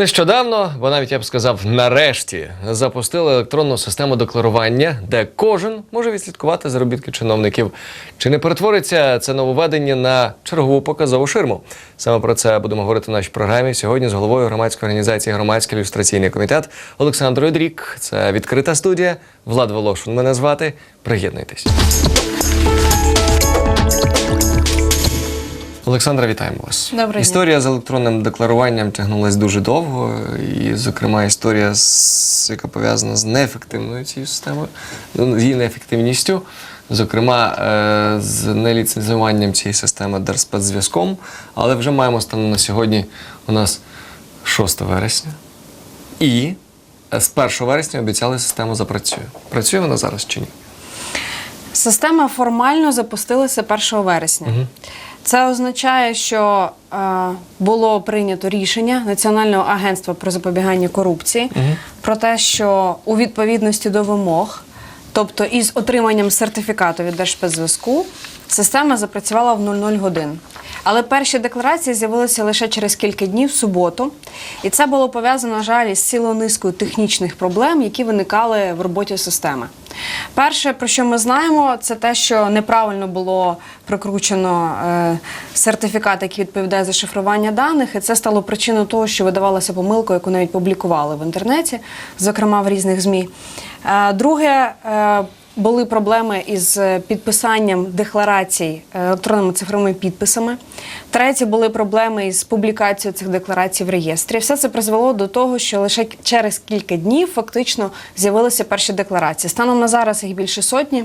Нещодавно, бо навіть я б сказав, нарешті запустили електронну систему декларування, де кожен може відслідкувати заробітки чиновників. Чи не перетвориться це нововведення на чергову показову ширму? Саме про це будемо говорити в нашій програмі сьогодні з головою громадської організації Громадський ілюстраційний комітет Олександрою Дрік. Це відкрита студія. Влад Волошин мене звати. Приєднуйтесь. Олександра, вітаємо вас. Добрий день. Історія з електронним декларуванням тягнулась дуже довго, і, зокрема, історія, яка пов'язана з неефективною цією системою, ну, з її неефективністю, зокрема, е, з неліцензуванням цієї системи Держспецзв'язком. Але вже маємо станом на сьогодні у нас 6 вересня. І е, з 1 вересня обіцяли, система запрацює. Працює вона зараз чи ні? Система формально запустилася 1 вересня. Це означає, що е, було прийнято рішення Національного агентства про запобігання корупції про те, що у відповідності до вимог, тобто із отриманням сертифікату від Держспецзв'язку, система запрацювала в 00 годин. Але перші декларації з'явилися лише через кілька днів в суботу, і це було пов'язано, на жаль, із цілою низкою технічних проблем, які виникали в роботі системи. Перше, про що ми знаємо, це те, що неправильно було прикручено е, сертифікат, який відповідає за шифрування даних, і це стало причиною того, що видавалася помилка, яку навіть публікували в інтернеті, зокрема в різних змі. Е, друге. Були проблеми із е, підписанням декларацій е, електронними цифровими підписами. Третє були проблеми із публікацією цих декларацій в реєстрі. Все це призвело до того, що лише через кілька днів фактично з'явилися перші декларації. Станом на зараз їх більше сотні.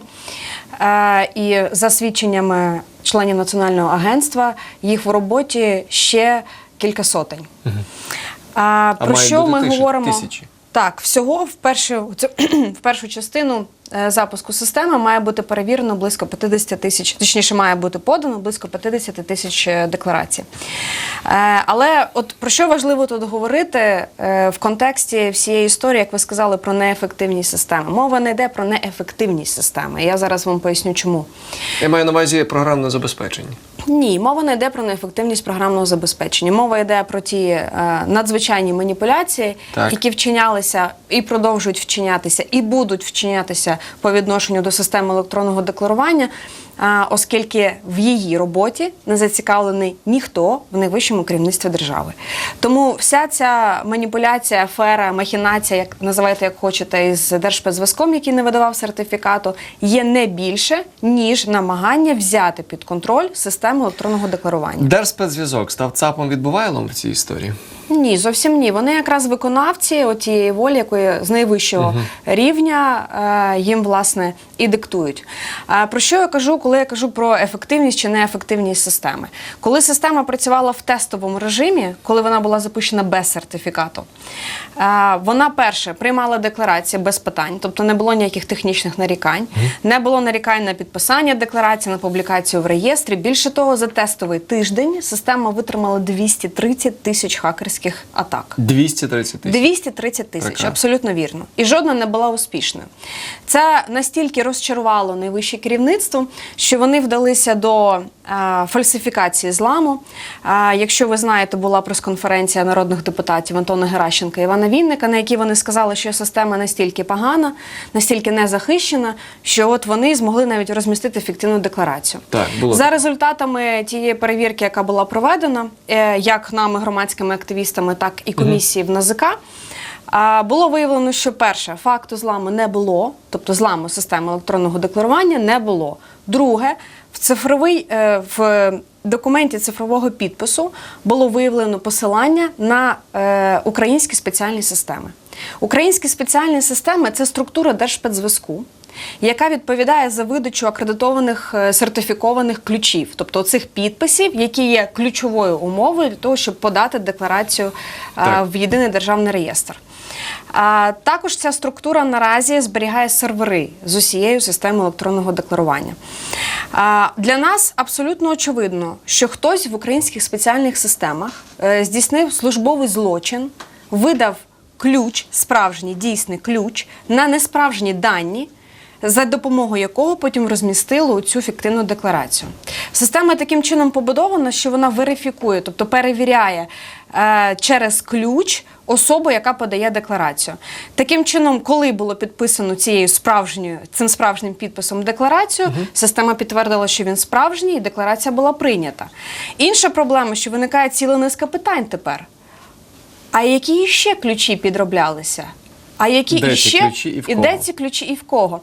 Е, І за свідченнями членів національного агентства, їх в роботі ще кілька сотень. А, Про що ми говоримо? тисячі. Так, всього в першу, в першу частину е, запуску системи має бути перевірено близько 50 тисяч, точніше, має бути подано близько 50 тисяч е, декларацій. Е, Але от про що важливо тут говорити в контексті всієї історії, як ви сказали, про неефективність системи. Мова не йде про неефективність системи. Я зараз вам поясню, чому. Я маю на увазі програмне забезпечення. Ні, мова не йде про неефективність програмного забезпечення. Мова йде про ті е, надзвичайні маніпуляції, Так. які вчинялися і продовжують вчинятися, і будуть вчинятися по відношенню до системи електронного декларування, а, оскільки в її роботі не зацікавлений ніхто в найвищому керівництві держави. Тому вся ця маніпуляція, афера, махінація, як називайте як хочете, із Держспецзв'язком, який не видавав сертифікату, є не більше ніж намагання взяти під контроль систему електронного декларування. Держспецзв'язок став ЦАПом відбувайлом в цій історії. Ні, зовсім ні. Вони якраз виконавці тієї волі, якої з найвищого рівня е, їм власне і диктують. Е, про що я кажу, коли я кажу про ефективність чи неефективність системи? Коли система працювала в тестовому режимі, коли вона була запущена без сертифікату, е, вона перше приймала декларації без питань, тобто не було ніяких технічних нарікань, не було нарікань на підписання декларації, на публікацію в реєстрі. Більше того, за тестовий тиждень система витримала 230 тисяч хакерських атак. 230 тисяч. 230 тисяч, абсолютно вірно. І жодна не була успішною. Це настільки розчарувало найвище керівництво, що вони вдалися до е, фальсифікації зламу. Е, якщо ви знаєте, була прес-конференція народних депутатів Антона Геращенка і Івана Вінника, на якій вони сказали, що система настільки погана, настільки незахищена, що от вони змогли навіть розмістити фіктивну декларацію. Так, було За результатами тієї перевірки, яка була проведена, е, як нами, громадськими активістами, так і комісії в НАЗК, було виявлено, що перше факту зламу не було, тобто зламу системи електронного декларування не було. Друге, в цифровий е, в документі цифрового підпису було виявлено посилання на е, українські спеціальні системи. Українські спеціальні системи це структура Держспецзв'язку яка відповідає за видачу акредитованих е, сертифікованих ключів, тобто цих підписів, які є ключовою умовою для того, щоб подати декларацію е, Так. в єдиний державний реєстр. А також ця структура наразі зберігає сервери з усією системою електронного декларування. А, для нас абсолютно очевидно, що хтось в українських спеціальних системах е, здійснив службовий злочин, видав ключ, справжній дійсний ключ на несправжні дані. За допомогою якого потім розмістили цю фіктивну декларацію. Система таким чином побудована, що вона верифікує, тобто перевіряє е, через ключ особу, яка подає декларацію. Таким чином, коли було підписано цією справжньою цим справжнім підписом декларацію, система підтвердила, що він справжній, і декларація була прийнята. Інша проблема, що виникає ціла низка питань тепер. А які ще ключі підроблялися? А які Де іще ключі і в де ці ключі і в кого?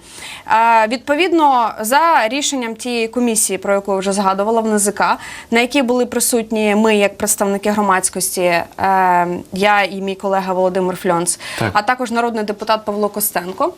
Е, відповідно, за рішенням тієї комісії, про яку я вже згадувала в НЗК, на якій були присутні ми, як представники громадськості, е, я і мій колега Володимир Фльонц, Так. а також народний депутат Павло Костенко,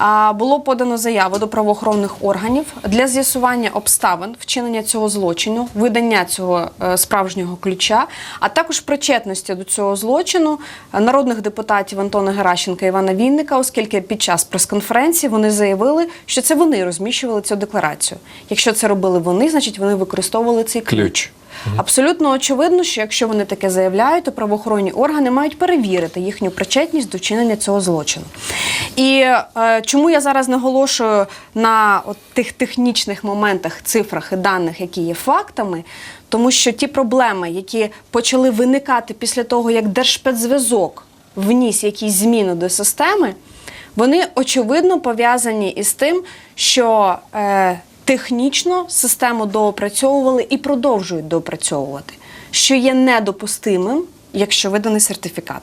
е, було подано заяву до правоохоронних органів для з'ясування обставин вчинення цього злочину, видання цього е, справжнього ключа, а також причетності до цього злочину народних депутатів Антона Геращенка і Івана Вінника, оскільки під час прес-конференції вони заявили, що це вони розміщували цю декларацію. Якщо це робили вони, значить вони використовували цей ключ. Ключ. Абсолютно очевидно, що якщо вони таке заявляють, то правоохоронні органи мають перевірити їхню причетність до вчинення цього злочину. І е, чому я зараз наголошую на от тих технічних моментах, цифрах і даних, які є фактами, тому що ті проблеми, які почали виникати після того, як Держспецзв'язок вніс якісь зміни до системи, вони очевидно пов'язані із тим, що е, технічно систему доопрацьовували і продовжують доопрацьовувати, що є недопустимим, якщо виданий сертифікат.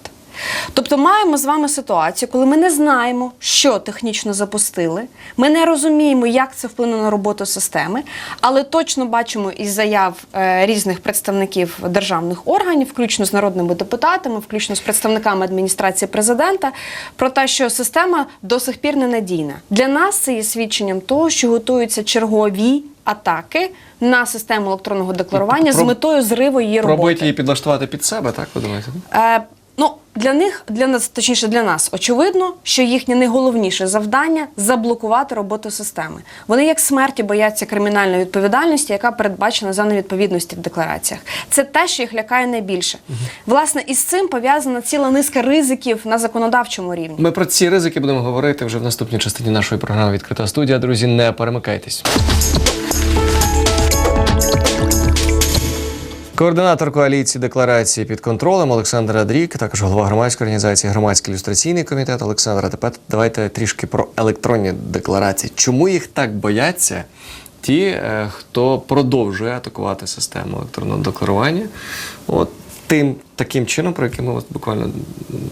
Тобто маємо з вами ситуацію, коли ми не знаємо, що технічно запустили, ми не розуміємо, як це вплине на роботу системи, але точно бачимо із заяв е, різних представників державних органів, включно з народними депутатами, включно з представниками адміністрації президента, про те, що система до сих пір ненадійна. Для нас це є свідченням того, що готуються чергові атаки на систему електронного декларування з метою зриву її роботи. Пробуйте її підлаштувати під себе, так ви думаєте? Е, ну, для них, для нас, точніше для нас, очевидно, що їхнє найголовніше завдання заблокувати роботу системи. Вони як смерті бояться кримінальної відповідальності, яка передбачена за невідповідності в деклараціях. Це те, що їх лякає найбільше. Власне, із цим пов'язана ціла низка ризиків на законодавчому рівні. Ми про ці ризики будемо говорити вже в наступній частині нашої програми Відкрита студія. Друзі, не перемикайтесь. Координатор коаліції декларації під контролем Олександр Адрік, також голова громадської організації Громадський ілюстраційний комітет. Олександр, тепер давайте трішки про електронні декларації. Чому їх так бояться ті, е, хто продовжує атакувати систему електронного декларування? От тим таким чином, про який ми от буквально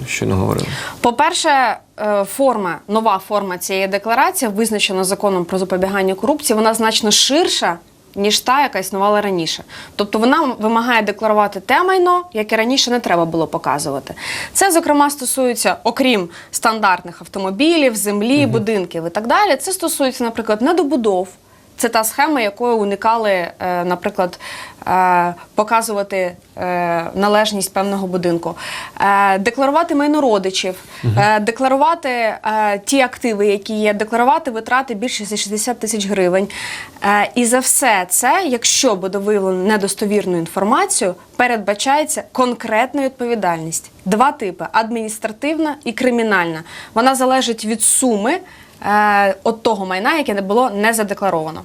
щойно говорили. По-перше, е, форма, нова форма цієї декларації, визначена законом про запобігання корупції, вона значно ширша. Ніж та, яка існувала раніше. Тобто вона вимагає декларувати те майно, яке раніше не треба було показувати. Це, зокрема, стосується, окрім стандартних автомобілів, землі, будинків і так далі. Це стосується, наприклад, недобудов. Це та схема, якою уникали, е, наприклад, е, показувати е, належність певного будинку, декларувати майно родичів, декларувати ті активи, які є, декларувати витрати більше за 60 тисяч гривень. І за все це, якщо буде виявлено недостовірну інформацію, передбачається конкретна відповідальність. Два типи: адміністративна і кримінальна. Вона залежить від суми е, от того майна, яке не було не задекларовано.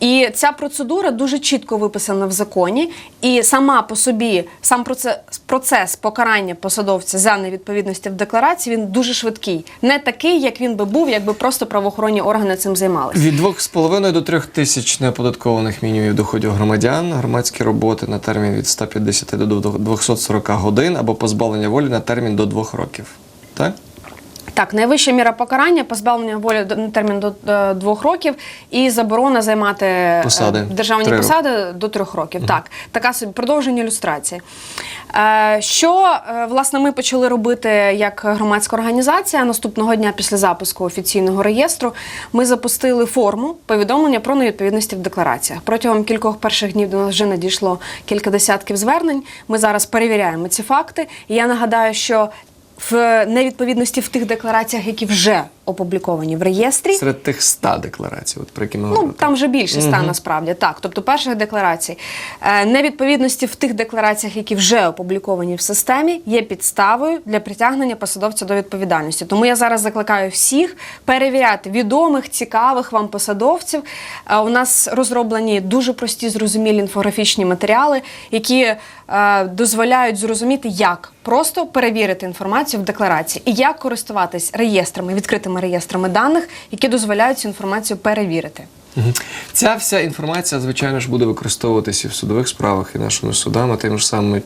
І ця процедура дуже чітко виписана в законі, і сама по собі сам процес, процес покарання посадовця за невідповідності в декларації він дуже швидкий, не такий, як він би був, якби просто правоохоронні органи цим займалися. Від 2,5 до 3 тисяч неоподаткованих мінімумів доходів громадян, громадські роботи на термін від 150 до 240 годин або позбавлення волі на термін до 2 років. Так? Так, найвища міра покарання позбавлення волі термін до е, двох років і заборона займати е, Посади. державні Три посади до трьох років. Так, така собі продовження ілюстрації. Е, Що власне ми почали робити як громадська організація наступного дня після запуску офіційного реєстру? Ми запустили форму повідомлення про невідповідності в деклараціях. Протягом кількох перших днів до нас вже надійшло кілька десятків звернень. Ми зараз перевіряємо ці факти. І я нагадаю, що в невідповідності в тих деклараціях, які вже опубліковані в реєстрі. Серед тих 100 декларацій, от про які ми Ну там вже більше ста насправді так. Тобто перших декларацій Е, невідповідності в тих деклараціях, які вже опубліковані в системі, є підставою для притягнення посадовця до відповідальності. Тому я зараз закликаю всіх перевіряти відомих, цікавих вам посадовців. Е, У нас розроблені дуже прості зрозумілі інфографічні матеріали, які е, дозволяють зрозуміти, як просто перевірити інформацію в декларації і як користуватись реєстрами, відкритими реєстрами даних, які дозволяють цю інформацію перевірити. Ця вся інформація, звичайно ж, буде використовуватися і в судових справах і нашими судами, тими ж самими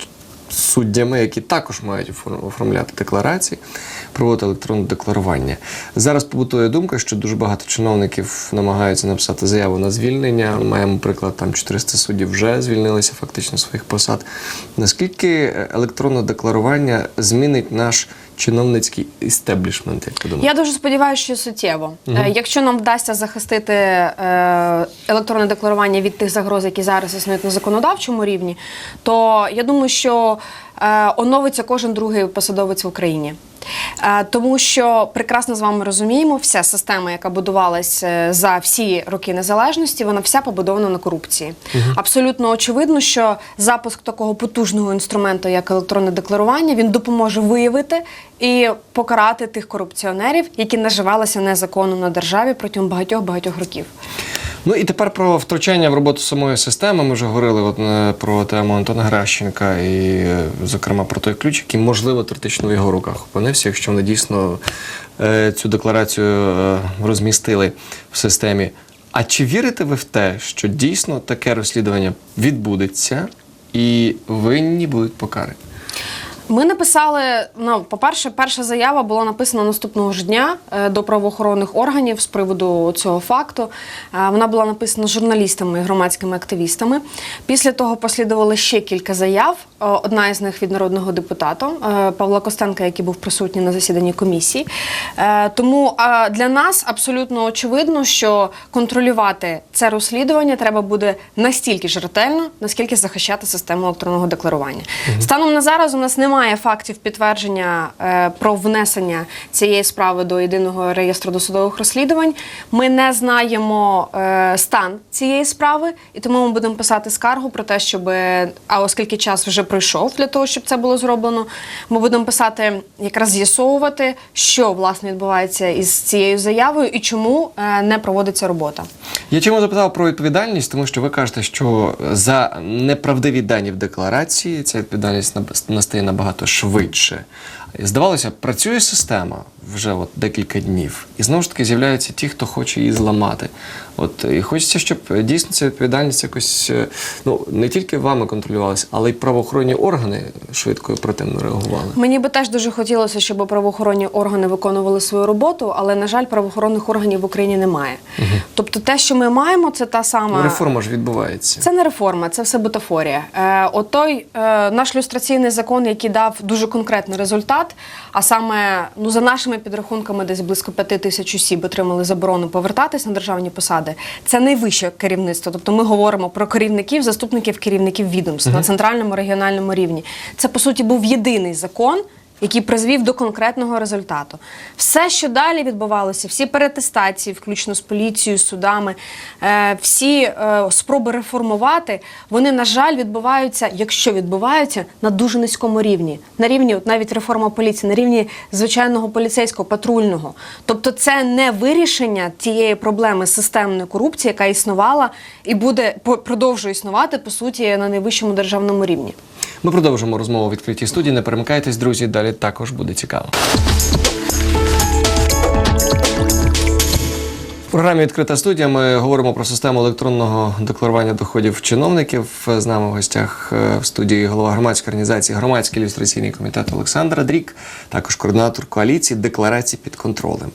суддями, які також мають оформ- оформляти декларації, проводити електронне декларування. Зараз побутує думка, що дуже багато чиновників намагаються написати заяву на звільнення. Маємо приклад, там 400 суддів вже звільнилися фактично своїх посад. Наскільки е, електронне декларування змінить наш чиновницький істеблішмент, як ти думаєш? Я дуже сподіваюся, що суттєво. Угу. Якщо нам вдасться захистити е, електронне декларування від тих загроз, які зараз існують на законодавчому рівні, то я думаю, що е, оновиться кожен другий посадовець в Україні. Е, Тому що прекрасно з вами розуміємо, вся система, яка будувалась е, за всі роки незалежності, вона вся побудована на корупції. Абсолютно очевидно, що запуск такого потужного інструменту, як електронне декларування, він допоможе виявити і покарати тих корупціонерів, які наживалися незаконно на державі протягом багатьох багатьох років. Ну і тепер про втручання в роботу самої системи. Ми вже говорили от, е, про тему Антона Гращенка і, е, зокрема, про той ключ, який, можливо, теоретично в його руках опинився, якщо вони дійсно е, цю декларацію розмістили в системі. А чи вірите ви в те, що дійсно таке розслідування відбудеться і винні будуть покарані? Ми написали, ну, по-перше, перша заява була написана наступного ж дня е, до правоохоронних органів з приводу цього факту. Е, Вона була написана журналістами і громадськими активістами. Після того послідували ще кілька заяв. Е, Одна із них від народного депутата Павла Костенка, який був присутній на засіданні комісії. Тому для нас абсолютно очевидно, що контролювати це розслідування треба буде настільки ж ретельно, наскільки захищати систему електронного декларування. Станом на зараз у нас немає фактів підтвердження е, про внесення цієї справи до єдиного реєстру досудових розслідувань. Ми не знаємо е, стан цієї справи, і тому ми будемо писати скаргу про те, щоб а оскільки час вже пройшов для того, щоб це було зроблено, ми будемо писати якраз з'ясовувати, що власне відбувається із цією заявою і чому е, не проводиться робота. Я чому запитав про відповідальність, тому що ви кажете, що за неправдиві дані в декларації ця відповідальність настає набагато швидше. Здавалося, працює система вже от декілька днів, і знову ж таки з'являються ті, хто хоче її зламати. От і хочеться, щоб е, дійсно ця відповідальність якось е, ну не тільки вами контролювалася, але й правоохоронні органи швидко і оперативно реагували. Мені би теж дуже хотілося, щоб правоохоронні органи виконували свою роботу, але на жаль, правоохоронних органів в Україні немає. Тобто, те, що ми маємо, це та сама Ну, реформа ж відбувається. Це не реформа, це все бутафорія. Е, от той е, наш люстраційний закон, який дав дуже конкретний результат, а саме ну за нашими підрахунками, десь близько п'яти тисяч осіб отримали заборону повертатись на державні посади. Це найвище керівництво. Тобто ми говоримо про керівників, заступників керівників відомств на центральному регіональному рівні. Це по суті був єдиний закон який призвів до конкретного результату. Все, що далі відбувалося, всі перетестації, включно з поліцією, судами, е, всі е, спроби реформувати, вони, на жаль, відбуваються, якщо відбуваються, на дуже низькому рівні. На рівні, от навіть реформа поліції, на рівні звичайного поліцейського, патрульного. Тобто, це не вирішення тієї проблеми системної корупції, яка існувала і буде продовжує існувати по суті на найвищому державному рівні. Ми продовжимо розмову у відкритій студії. Не перемикайтесь, друзі. Далі також буде цікаво. В програмі Відкрита студія ми говоримо про систему електронного декларування доходів чиновників. З нами в гостях е, в студії голова громадської організації Громадський ілюстраційний комітет Олександр Дрік, також координатор коаліції декларації під контролем.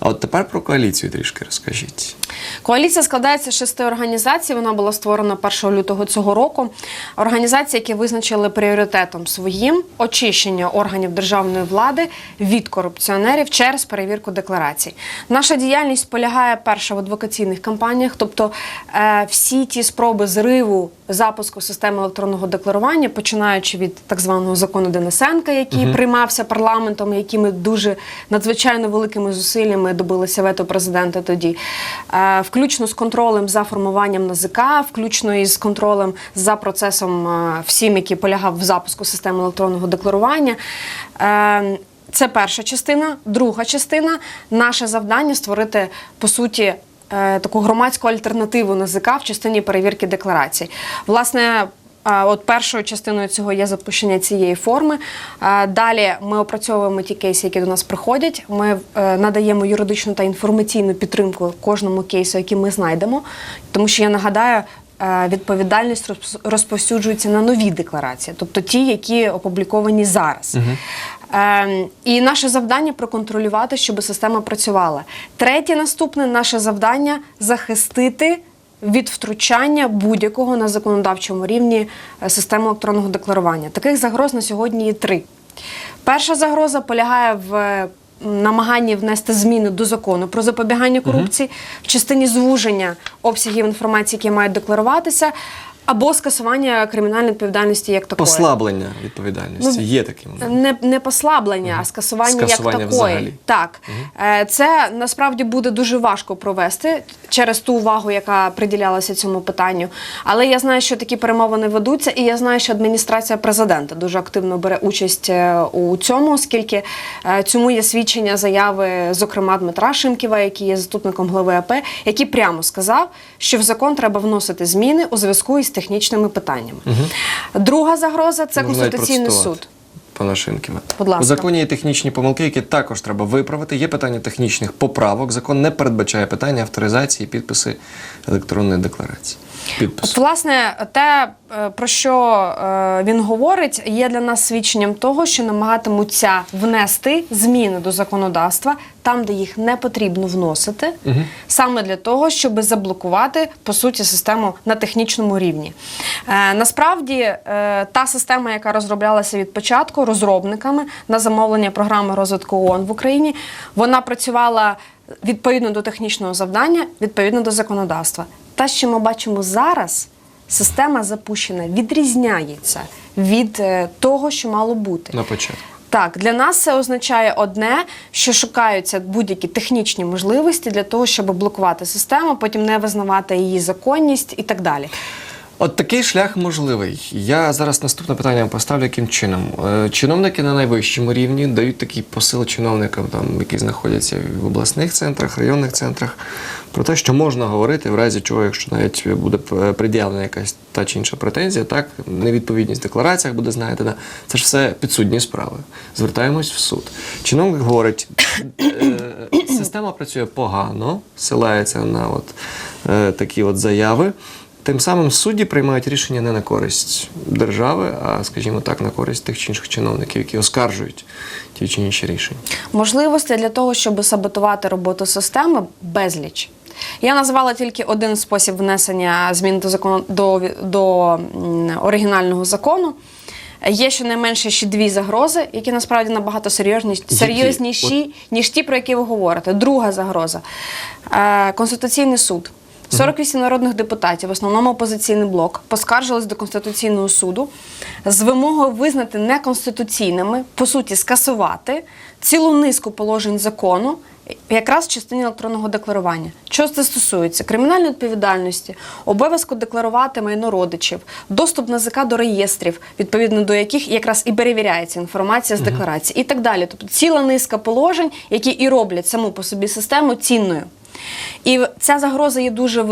А от тепер про коаліцію трішки розкажіть. Коаліція складається з шести організацій. Вона була створена 1 лютого цього року. Організації, які визначили пріоритетом своїм очищення органів державної влади від корупціонерів через перевірку декларацій. Наша діяльність полягає перша в адвокаційних кампаніях, тобто е, всі ті спроби зриву запуску системи електронного декларування, починаючи від так званого закону Денисенка, який приймався парламентом, який ми дуже надзвичайно великими зусиллями добилися вето президента тоді, е, включно з контролем за формуванням НАЗК, включно із контролем за процесом е, всім, який полягав в запуску системи електронного декларування. Е, Це перша частина. Друга частина наше завдання створити по суті. Е, Таку громадську альтернативу НАЗК в частині перевірки декларацій. Власне, е, от першою частиною цього є запущення цієї форми. Е, Далі ми опрацьовуємо ті кейси, які до нас приходять. Ми надаємо юридичну та інформаційну підтримку кожному кейсу, який ми знайдемо. Тому що я нагадаю, відповідальність розповсюджується на нові декларації, тобто ті, які опубліковані зараз. Ем, і наше завдання проконтролювати, щоб система працювала. Третє наступне наше завдання захистити від втручання будь-якого на законодавчому рівні е, системи електронного декларування. Таких загроз на сьогодні є три. Перша загроза полягає в е, намаганні внести зміни до закону про запобігання корупції в частині звуження обсягів інформації, які мають декларуватися, або скасування кримінальної відповідальності як такої. Послаблення відповідальності Ну, є таким. Не, не послаблення, а скасування, Скасування як такої. взагалі. Так. Е, Це насправді буде дуже важко провести через ту увагу, яка приділялася цьому питанню. Але я знаю, що такі перемовини ведуться, і я знаю, що адміністрація президента дуже активно бере участь е, у цьому, оскільки е, цьому є свідчення заяви, зокрема Дмитра Шимківа, який є заступником глави АП, який прямо сказав, що в закон треба вносити зміни у зв'язку із технічними питаннями. Друга загроза це Можна конституційний суд. Пана Шинківа. Будь ласка. У законі є технічні помилки, які також треба виправити. Є питання технічних поправок. Закон не передбачає питання авторизації, підписи електронної декларації. От, власне, те, е, про що е, він говорить, є для нас свідченням того, що намагатимуться внести зміни до законодавства там, де їх не потрібно вносити, саме для того, щоб заблокувати по суті систему на технічному рівні. Е, насправді, е, та система, яка розроблялася від початку розробниками на замовлення програми розвитку ООН в Україні, вона працювала відповідно до технічного завдання, відповідно до законодавства. Те, що ми бачимо зараз, система запущена, відрізняється від е, того, що мало бути. На початку. Так, для нас це означає одне, що шукаються будь-які технічні можливості для того, щоб блокувати систему, потім не визнавати її законність і так далі. От такий шлях можливий. Я зараз наступне питання поставлю яким чином. Е, Чиновники на найвищому рівні дають такий посил чиновникам, там, які знаходяться в обласних центрах, районних центрах, про те, що можна говорити, в разі чого, якщо навіть буде е, пред'явлена якась та чи інша претензія, так, невідповідність в деклараціях буде, знаєте, це ж все підсудні справи. Звертаємось в суд. Чиновник говорить, е, система працює погано, силається на от, такі от заяви. Тим самим судді приймають рішення не на користь держави, а, скажімо так, на користь тих чи інших чиновників, які оскаржують ті чи інші рішення. Можливостей для того, щоб саботувати роботу системи, безліч. Я назвала тільки один спосіб внесення змін до закону до, до оригінального закону. Є щонайменше ще дві загрози, які насправді набагато серйозні, серйозніші, ніж ті, про які ви говорите. Друга загроза е, Конституційний суд. 48 народних депутатів, в основному опозиційний блок, поскаржились до Конституційного суду з вимогою визнати неконституційними, по суті, скасувати цілу низку положень закону, якраз в частині електронного декларування. Що це стосується? Кримінальної відповідальності, обов'язку декларувати майно родичів, доступ НАЗК до реєстрів, відповідно до яких якраз і перевіряється інформація з декларації, і так далі. Тобто ціла низка положень, які і роблять саму по собі систему цінною. І ця загроза є дуже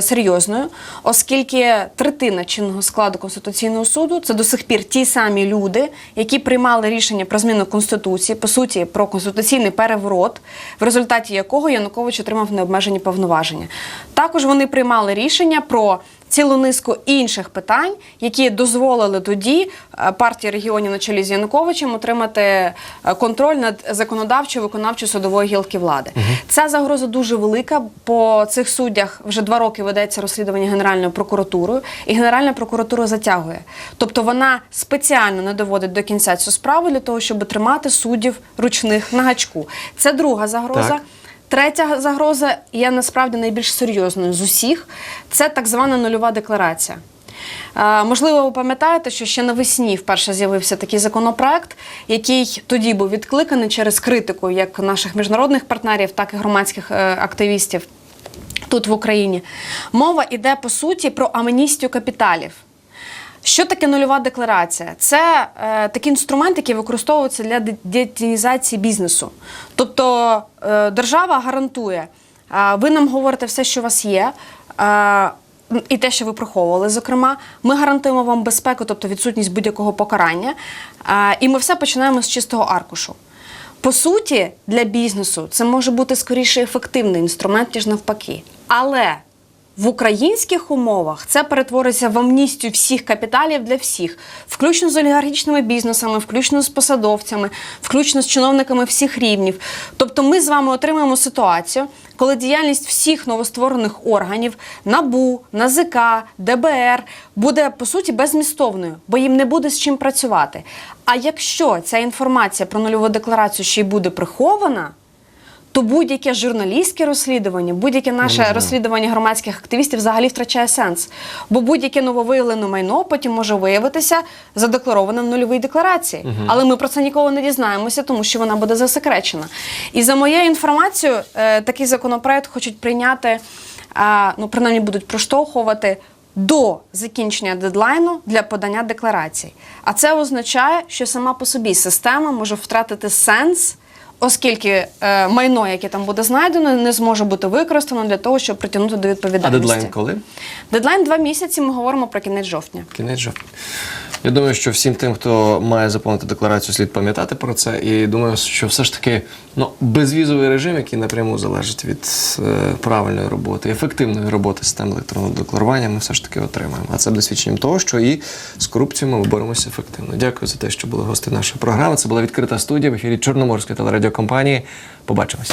серйозною, оскільки третина чинного складу Конституційного суду це до сих пір ті самі люди, які приймали рішення про зміну Конституції, по суті, про конституційний переворот, в результаті якого Янукович отримав необмежені повноваження. Також вони приймали рішення про цілу низку інших питань, які дозволили тоді е, партії регіонів на чолі з Януковичем отримати е, контроль над законодавчою виконавчою судовою гілки влади. Ця загроза дуже велика. По цих суддях вже два роки ведеться розслідування Генеральною прокуратурою, і Генеральна прокуратура затягує. Тобто вона спеціально не доводить до кінця цю справу для того, щоб тримати суддів ручних на гачку. Це друга загроза. Так. Третя загроза є насправді найбільш серйозною з усіх. Це так звана нульова декларація. Е, Можливо, ви пам'ятаєте, що ще навесні вперше з'явився такий законопроект, який тоді був відкликаний через критику як наших міжнародних партнерів, так і громадських е, активістів тут в Україні. Мова йде по суті про амністію капіталів. Що таке нульова декларація? Це е, такий інструмент, який використовується для де- детінізації бізнесу. Тобто е, держава гарантує, е, ви нам говорите все, що у вас є. Е, і те, що ви приховували, зокрема, ми гарантуємо вам безпеку, тобто відсутність будь-якого покарання. І ми все починаємо з чистого аркушу. По суті, для бізнесу це може бути скоріше ефективний інструмент, ніж навпаки. Але в українських умовах це перетвориться в амністію всіх капіталів для всіх, включно з олігархічними бізнесами, включно з посадовцями, включно з чиновниками всіх рівнів. Тобто, ми з вами отримаємо ситуацію, коли діяльність всіх новостворених органів НАБУ, НАЗК, ДБР буде по суті безмістовною, бо їм не буде з чим працювати. А якщо ця інформація про нульову декларацію ще й буде прихована, то будь-яке журналістське розслідування, будь-яке наше розслідування громадських активістів взагалі втрачає сенс. Бо будь-яке нововиявлене майно потім може виявитися задекларованим в нульовій декларації. Але ми про це ніколи не дізнаємося, тому що вона буде засекречена. І за моєю інформацією, е, такий законопроект хочуть прийняти, ну принаймні будуть проштовхувати. До закінчення дедлайну для подання декларацій. А це означає, що сама по собі система може втратити сенс, оскільки е, майно, яке там буде знайдено, не зможе бути використано для того, щоб притягнути до А дедлайн коли? Дедлайн два місяці. Ми говоримо про кінець жовтня. Кінець жовтня. Я думаю, що всім тим, хто має заповнити декларацію, слід пам'ятати про це. І думаю, що все ж таки ну, безвізовий режим, який напряму залежить від е, правильної роботи, ефективної роботи системи електронного декларування, ми все ж таки отримаємо. А це буде свідченням того, що і з корупцією ми боремося ефективно. Дякую за те, що були гості нашої програми. Це була відкрита студія в ефірі Чорноморської телерадіокомпанії. Побачимось.